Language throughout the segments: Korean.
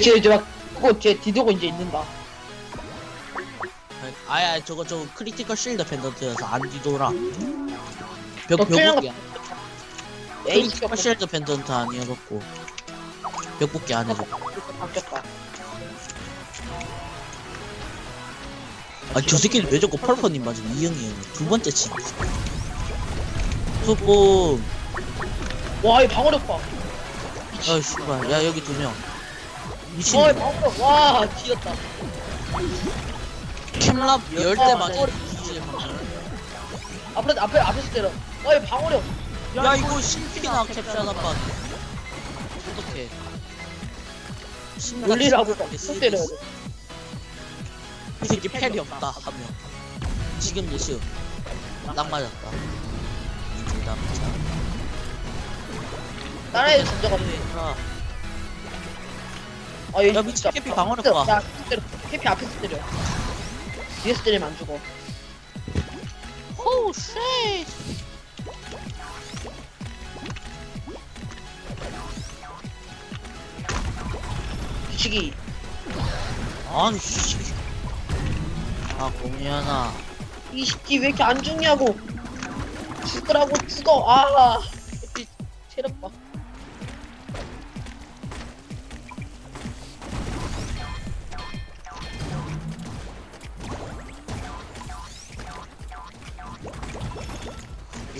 쟤, 쟤, 막, 그거 쟤 뒤도고 이제 있는다. 아야 저거 저거 크리티컬 실드 펜던트여서 안 뒤돌아 벽 어, 벽복이야? 에이, 크리티컬 실드 펜던트 아니어갖고. 벽복기 안 해줘 바뀌었다. 아저 새끼는 왜 자꾸 펄퍼님 맞아 이형이에요 두 번째 치 소금 와, 이 방어력 봐. 아 씨발. 야 여기 두 명 미친 이 방어력, 와, 뒤졌다. 캠랍 열대 아, 맞아 확률. 앞에, 앞에, 앞에서 때려. 와, 이 방어력. 야 이거 신피나 캡션 한번 어떡해 놀리라고 또 때려 야 돼. 이 새끼 펠이 없다 하면 지금 예시 딱 맞았다 이제 남자 따라해 준적 없네. 아, 아, 얘 야, 미친 진짜 캐피 방어력 때려. 봐. 야, 때려. 캐피 앞에서 때려. 뒤에서 때리면 안 죽어. 호우 쉣 뒤치기. 아니 씨. 아 공연아 이 새끼 왜 이렇게 안 죽냐고. 죽으라고 죽어. 아, 캐피 체력 봐.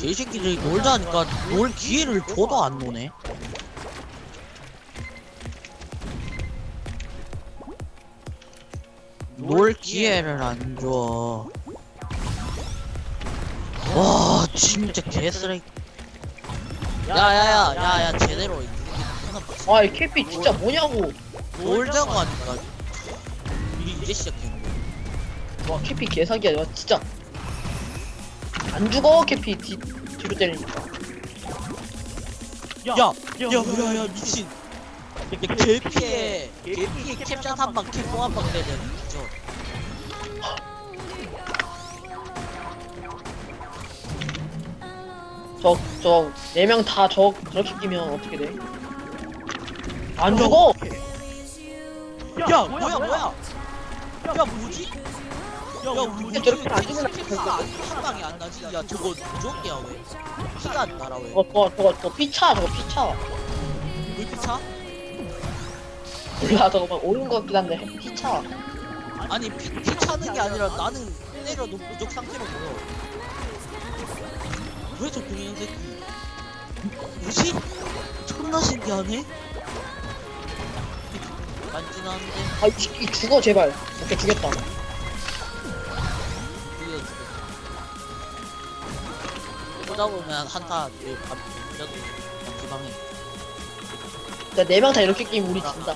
이 새끼들이 놀자 하니까 놀 기회를 줘도 안 노네 놀 기회를 안 줘. 와 진짜 개쓰레기. 야야야 야야 제대로 이렇게 하나 봐. 아, 이 캐피 진짜 뭐냐고. 놀자고 하니까 우리 이제 시작했는 거야. 와, 캐피 개사기야. 와, 진짜. 안 죽어, 캐피 뒤, 뒤로 때리니까. 야, 야, 야, 야, 미친. 야, 개피에, 개피에 캡샷 한 방, 캡포 한방 되는. 저, 저, 네명다 저, 저렇게 끼면 어떻게 돼? 안 죽어! 야, 뭐야, 뭐야? 야, 뭐지? 야, 우리 저렇게 안 죽으면 캡스가 안, 한 방이 안 나지? 야, 저거 무적이야, 왜? 피가 안 날아, 왜? 저거, 저거, 저거, 저거 피차, 저거 피차. 왜 이렇게 차? 몰라, 저거 막 오른 것 같긴 한데, 피차. 아니, 피, 피 차는 게 아니라 나는 때려도 무적 상태로 보여. 왜저 공연 새끼? 뭐지? 존나 신기하네? 만지나는데? 아, 이 새끼 죽어, 제발. 오케이, 죽였다. 보다 보면 한타 그 밥, 저도 기방해 진짜 네명 다 이렇게 끼면 우리 진다.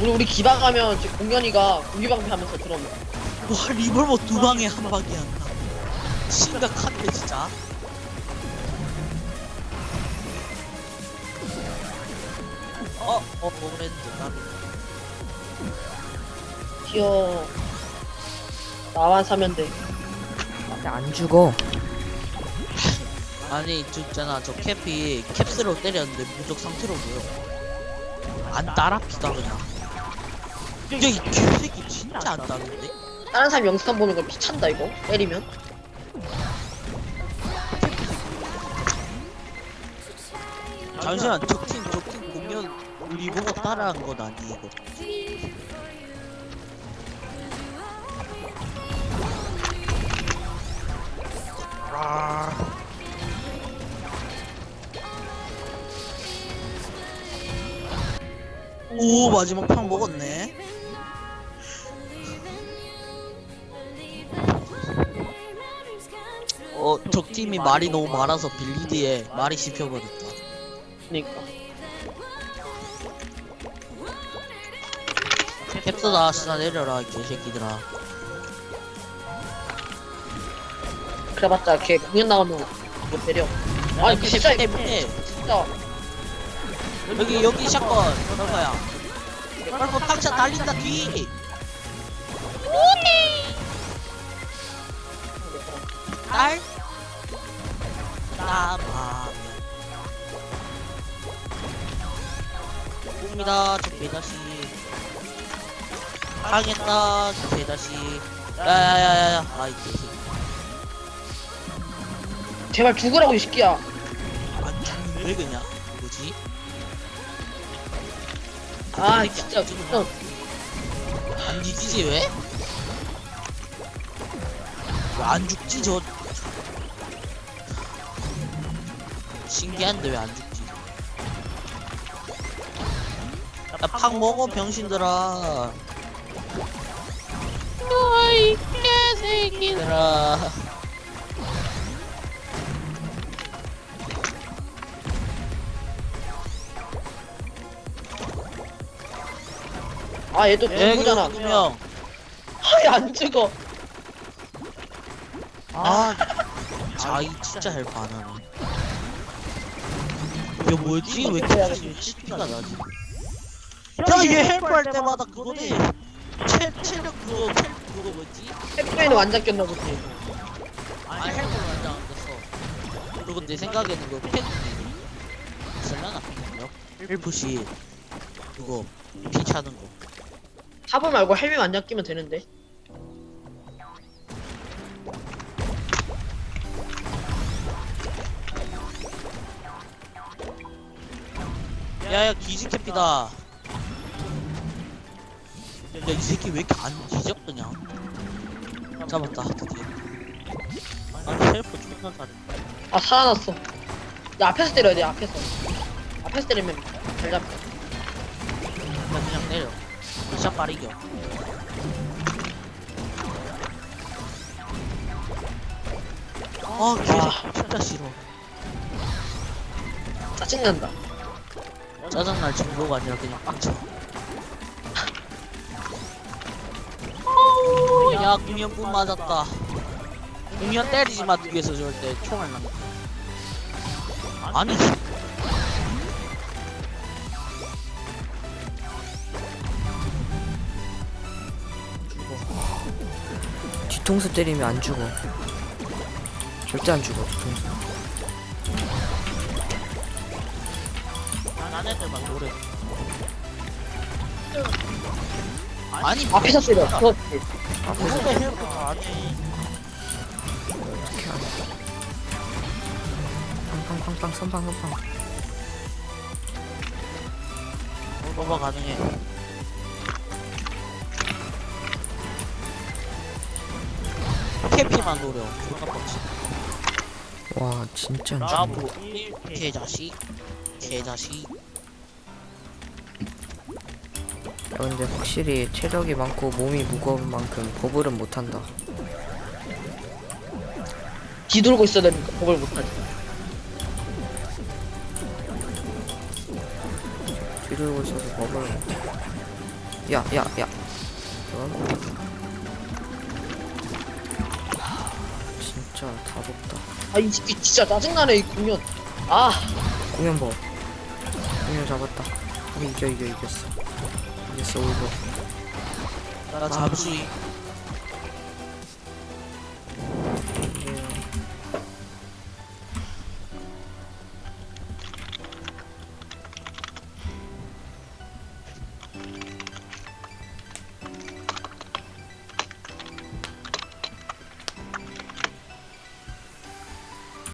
우리, 우리 기방하면 지금 공연이가 공기방패 하면서 들어오면. 와 리볼버 두 방에 한 방이 안 나. 심각한데 진짜. 어, 어, 오렌지 나비. 튀어. 나만 사면 돼. 근데 안 죽어. 아니, 저 있잖아, 저 캡이 캡스로 때렸는데 무적 상태로 보여. 안 따라 피다 그냥. 야, 이 개새끼 진짜 안 따는데? 다른 사람 영상 보는 거 피찬다, 이거. 때리면. 잠시만, 적팀, 적팀 보면 우리 보고 따라한 건 아니 고. 오 마지막 판 먹었네. 어 적팀이 말이 너무 많아서 빌리드에 말이 씹혀버렸다. 그니까. 캡스다 쓰나 내려라 이 개새끼들아. 그래봤자 걔 공연 나오면 뭐 못 때려. 아니 그 진짜 이거 못해. 진짜. 여기 여기 샷건 설거야. 설거 팡차 달린다 뒤. 오네. 날 남아. 봅니다 제다시 당했다 제다시. 야야야야야 아이. 제발 죽으라고 이 새끼야. 왜 그냥? 뭐지? 아 진짜 진짜. 안 뒤지지 왜? 왜 안 죽지 저 신기한데 왜 안 죽지? 야 팍 먹어 병신들아 너이 개새끼들아 아 얘도 병구잖아. 애기 명 아얘 안 죽어. 아, 자이 진짜 잘 반하네. 이게 뭐지? 왜 이렇게 CP가 나지? 야, 얘 헬프 할 때마다 그거네. 체, 체력 그거, 체, 그거 뭐지? 헬프에는 완전 꼈나 보지. 아니, 헬프를 완전 안 됐어. 그리고 내 생각에는 그거 팬, 쓸려나 팬이요? 헬프시, 그거, 피 차는 거. 하부 말고 헬멧 완전 끼면 되는데. 야, 야, 기지캡이다. 야, 이 새끼 왜 이렇게 안 그냥. 잡았다, 드디어. 아니, 헬프 존나 잘해. 아 살아났어. 야 앞에서 때려야 돼 앞에서. 앞에서 때리면 잘 잡혀. 그냥 그냥 내려. 샷 빠르겨. 아, 개새끼 진짜 싫어. 짜증난다. 짜증날 정도가 아니라 그냥 빡쳐. 야, 공연뿐 맞았다. 공연 때리지 마, 뒤에서 절대 총알 남. 아니, 뒤통수 때리면 안 죽어. 절대 안 죽어 뒤통수. 난 애들만 노래. 아니, 앞에서 때려. 그렇지. 앞에서 잘하지? 어떻게 하냐. 팡팡팡팡 선방 선방. 뭐가 가능해. 캐피만 노려. 존나 빡치. 와 진짜 안. 나보 개자식. 개자식. 야, 근데 확실히 체력이 많고 몸이 무거운 만큼 버블은 못한다. 뒤돌고 있어야 되니까 그걸 못하지. 뒤돌고 있어서 버블을 못해. 야, 야, 야. 진짜 답없다. 아 이 새끼 진짜 짜증나네 이 공연. 아 공연버. 공연 잡았다. 우리 이겨, 이겨, 이겼어. 이겼어, 울버. 나 잠시